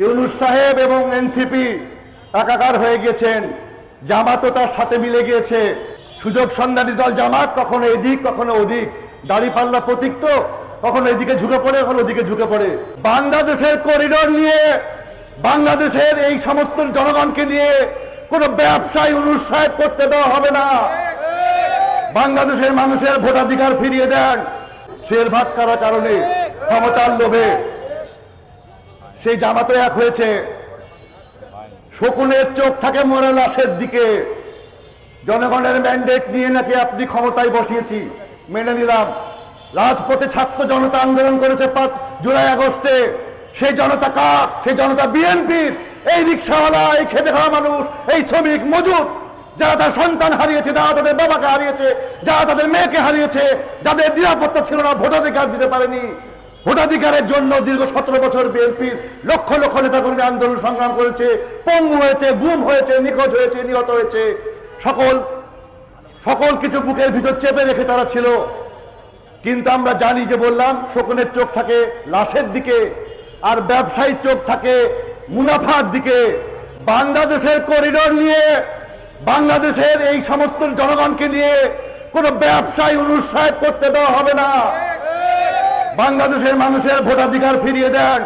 ইউনুস সাহেব এবং এনসিপি একাকার হয়ে গিয়েছেন, জামাতও তার সাথে মিলে গিয়েছে। সুযোগ সন্ধানী দল জামাত, কখনো এদিক, কখনো ওদিক। দাড়িপাল্লা প্রতীক তো, কখনো এদিকে ঝুঁকে পড়ে, কখনো ওদিকে ঝুঁকে পড়ে। বাংলাদেশের করিডোর নিয়ে, বাংলাদেশের এই সমস্ত জনগণকে নিয়ে কোনো ব্যবসায় সাহেব করতে দেওয়া হবে না। বাংলাদেশের মানুষের ভোটাধিকার ফিরিয়ে দেন। শের ভাগ করার কারণে ক্ষমতার লোভে সেই জামাতে এক হয়েছে। শকুনের চোখ থাকে মরে লাশের দিকে। জনগণের ম্যান্ডেট নিয়ে নাকি আপনি ক্ষমতায় বসিয়েছি। মেনে নিলাম। রাজপথে ছাত্র জনতা আন্দোলন করেছে পাঁচ জুলাই আগস্টে। সেই জনতা কার? সেই জনতা বিএনপির। এই রিক্সাওয়ালা, এই খেতে খাওয়া মানুষ, এই শ্রমিক মজুর, যারা তার সন্তান হারিয়েছে, যারা তাদের বাবাকে হারিয়েছে, যারা তাদের মেয়েকে হারিয়েছে, যাদের নিরাপত্তা ছিল না, ভোটাধিকার দিতে পারেনি। ভোটাধিকারের জন্য দীর্ঘ সতেরো বছর বিএনপির লক্ষ লক্ষ নেতাকর্মী আন্দোলন সংগ্রাম করেছে, পঙ্গু হয়েছে, গুম হয়েছে, নিখোঁজ হয়েছে, নিহত হয়েছে। সকল সকল কিছু বুকের ভিতর চেপে রেখে তারা ছিল। কিন্তু আমরা জানি যে বললাম, শকুনের চোখ থাকে লাশের দিকে, আর ব্যবসায়ীর চোখ থাকে মুনাফার দিকে। বাংলাদেশের করিডোর নিয়ে, বাংলাদেশের এই সমস্ত জনগণকে নিয়ে কোনো ব্যবসায়ী অনুৎসাহিত করতে দেওয়া হবে না। বাংলাদেশের মানুষের ভোটাধিকার ফিরিয়ে দেন।